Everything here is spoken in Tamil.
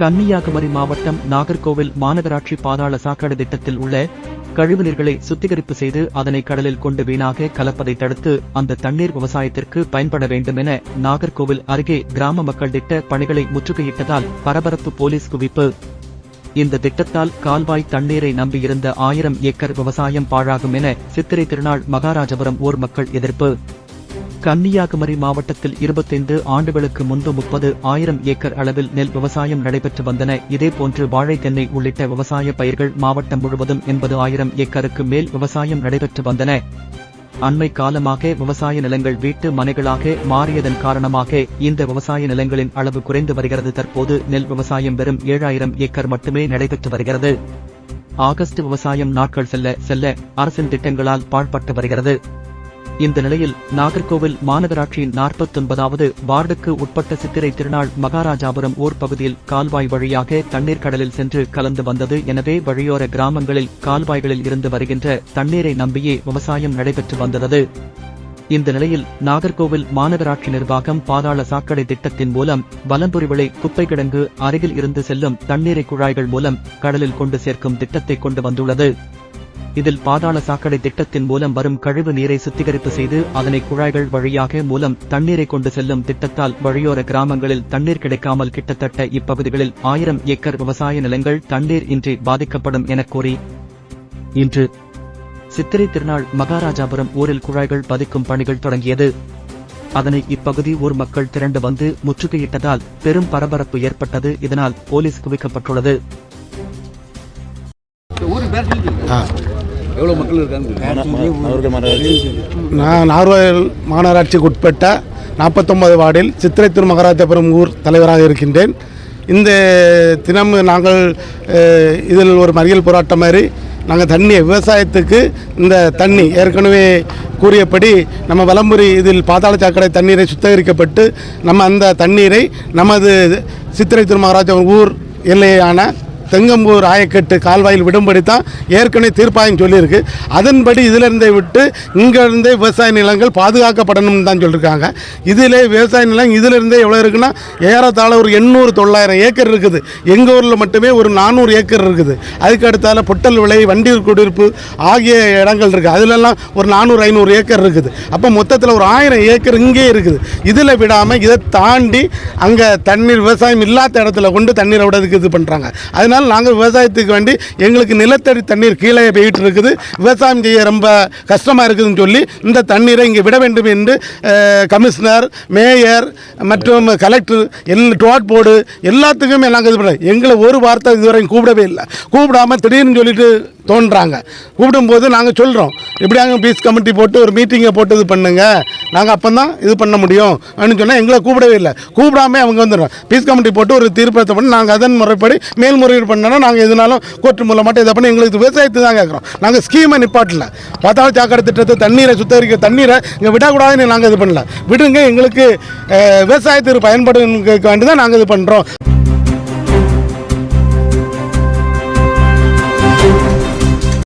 கன்னியாகுமரி மாவட்டம் நாகர்கோவில் மாநகராட்சி பாதாள சாக்கடை திட்டத்தில் உள்ள கழிவுநீர்களை சுத்திகரிப்பு செய்து அதனை கடலில் கொண்டு வீணாக கலப்பதை தடுத்து அந்த தண்ணீர் விவசாயத்திற்கு பயன்பட வேண்டும் என நாகர்கோவில் அருகே கிராம மக்கள் திட்ட பணிகளை முற்றுகையிட்டதால் பரபரப்பு போலீஸ் குவிப்பு. இந்த திட்டத்தால் கால்வாய் தண்ணீரை நம்பியிருந்த ஆயிரம் ஏக்கர் விவசாயம் பாழாகும் என சித்திரை திருநாள் மகாராஜபுரம் ஊர் மக்கள் எதிர்ப்பு. கன்னியாகுமரி மாவட்டத்தில் இருபத்தைந்து ஆண்டுகளுக்கு முன்பு முப்பது ஆயிரம் ஏக்கர் அளவில் நெல் விவசாயம் நடைபெற்று வந்தன. இதேபோன்று வாழை தென்னை உள்ளிட்ட விவசாய பயிர்கள் மாவட்டம் முழுவதும் எண்பது ஆயிரம் ஏக்கருக்கு மேல் விவசாயம் நடைபெற்று வந்தன. அண்மை காலமாக விவசாய நிலங்கள் வீட்டு மனைகளாக மாறியதன் காரணமாக இந்த விவசாய நிலங்களின் அளவு குறைந்து வருகிறது. தற்போது நெல் விவசாயம் வெறும் ஏழாயிரம் ஏக்கர் மட்டுமே நடைபெற்று வருகிறது. ஆகஸ்ட் விவசாயம் நாட்கள் செல்ல செல்ல அரசின் திட்டங்களால் பாழ்பட்டு வருகிறது. இந்த நிலையில் நாகர்கோவில் மாநகராட்சியின் நாற்பத்தொன்பதாவது வார்டுக்கு உட்பட்ட சித்திரை திருநாள் மகாராஜாபுரம் ஊர் பகுதியில் கால்வாய் வழியாக தண்ணீர் கடலில் சென்று கலந்து வந்தது. எனவே வழியோர கிராமங்களில் கால்வாய்களில் இருந்து வருகின்ற தண்ணீரை நம்பியே விவசாயம் நடைபெற்று வந்தது. இந்த நிலையில் நாகர்கோவில் மாநகராட்சி நிர்வாகம் பாதாள சாக்கடை திட்டத்தின் மூலம் வலம்புரி விளை குப்பை கிடங்கு அருகில் இருந்து செல்லும் தண்ணீரை குழாய்கள் மூலம் கடலில் கொண்டு சேர்க்கும் திட்டத்தை கொண்டு வந்துள்ளது. இதில் பாதாள சாக்கடை திட்டத்தின் மூலம் வரும் கழிவு நீரை சுத்திகரிப்பு செய்து அதனை குழாய்கள் வழியாக மூலம் தண்ணீரை கொண்டு செல்லும் திட்டத்தால் வழியோர கிராமங்களில் தண்ணீர் கிடைக்காமல் கிட்டத்தட்ட இப்பகுதிகளில் ஆயிரம் ஏக்கர் விவசாய நிலங்கள் தண்ணீர் இன்றி பாதிக்கப்படும் என கூறி இன்று சித்திரை திருநாள் மகாராஜாபுரம் ஊரில் குழாய்கள் பதிக்கும் பணிகள் தொடங்கியது. அதனை இப்பகுதி ஊர் மக்கள் திரண்டு வந்து முற்றுகையிட்டதால் பெரும் பரபரப்பு ஏற்பட்டது. இதனால் போலீஸ் குவிக்கப்பட்டுள்ளது. எவ்வளோ மக்கள் இருக்காங்க நான் நார்வயல் மாநகராட்சிக்கு உட்பட்ட நாற்பத்தொன்பது வார்டில் சித்திரை திரு மகாராஜபுரம் ஊர் தலைவராக இருக்கின்றேன். இந்த தினம் நாங்கள் இதில் ஒரு மறியல் போராட்டம் மாதிரி நாங்கள் தண்ணி விவசாயத்துக்கு இந்த தண்ணி ஏற்கனவே கூறியபடி நம்ம வலம்புரி இதில் பாதாள சாக்கடை தண்ணீரை சுத்திகரிக்கப்பட்டு நம்ம அந்த தண்ணீரை நமது சித்திரை திரு மகாராஜபுரம் ஊர் எல்லையான தெங்கம்பூர் ஆயக்கட்டு கால்வாயில் விடும்படி தான் ஏற்கனவே தீர்ப்பாயம் சொல்லியிருக்கு. அதன்படி இதிலிருந்தே விட்டு இங்கேருந்தே விவசாய நிலங்கள் பாதுகாக்கப்படணும்னு தான் சொல்லியிருக்காங்க. இதிலே விவசாய நிலம் இதிலிருந்தே எவ்வளோ இருக்குன்னா ஏறத்தாழ ஒரு எண்ணூறு தொள்ளாயிரம் ஏக்கர் இருக்குது. எங்கள் ஊரில் மட்டுமே ஒரு நானூறு ஏக்கர் இருக்குது. அதுக்கு அடுத்தால பொட்டல் விலை வண்டி குடியிருப்பு ஆகிய இடங்கள் இருக்குது அதிலெல்லாம் ஒரு நானூறு ஐநூறு ஏக்கர் இருக்குது. அப்போ மொத்தத்தில் ஒரு ஆயிரம் ஏக்கர் இங்கே இருக்குது. இதில் விடாமல் இதை தாண்டி அங்கே தண்ணீர் விவசாயம் இல்லாத இடத்துல கொண்டு தண்ணீரை விட இது பண்ணுறாங்க அதனால் நாங்கள் விவசாயத்துக்கு வேண்டி எங்களுக்கு நிலத்தடி தண்ணீர் கீழே போயிட்டு இருக்குது விவசாயம் செய்ய ரொம்ப கஷ்டமாக இருக்குதுன்னு சொல்லி இந்த தண்ணீரை இங்கே விட வேண்டும் என்று கமிஷனர் மேயர் மற்றும் கலெக்டர் எல் டோட் போர்டு எல்லாத்துக்குமே நாங்கள் இது பண்ணுறோம் எங்களை ஒரு வார்த்தை இதுவரையும் கூப்பிடவே இல்லை. கூப்பிடாம திடீர்னு சொல்லிட்டு தோன்றாங்க. கூப்பிடும்போது நாங்கள் சொல்கிறோம் இப்படியாங்க பீஸ் கமிட்டி போட்டு ஒரு மீட்டிங்கை போட்டு இது பண்ணுங்க. நாங்கள் அப்போ தான் இது பண்ண முடியும் அப்படின்னு சொன்னால் எங்களை கூப்பிடவே இல்லை. கூப்பிடாம அவங்க வந்துடுறோம் பீஸ் கமிட்டி போட்டு ஒரு தீர்ப்பத்தை பண்ணி நாங்கள் அதன் முறைப்படி மேல்முறையீடு பண்ணோன்னா நாங்கள் எதுனாலும் கோர்ட்டு மட்டும் இதை பண்ணி எங்களுக்கு விவசாயத்தை தான் கேட்குறோம். நாங்கள் ஸ்கீமை நிப்பாட்டல. பார்த்தாலும் சாக்கடை திட்டத்தை தண்ணீரை சுத்தரிக்க தண்ணீரை இங்கே விடக்கூடாதுன்னு நாங்கள் இது பண்ணல. விடுங்க எங்களுக்கு விவசாயத்திற்கு பயன்படுங்க வேண்டி தான் நாங்கள் இது பண்ணுறோம்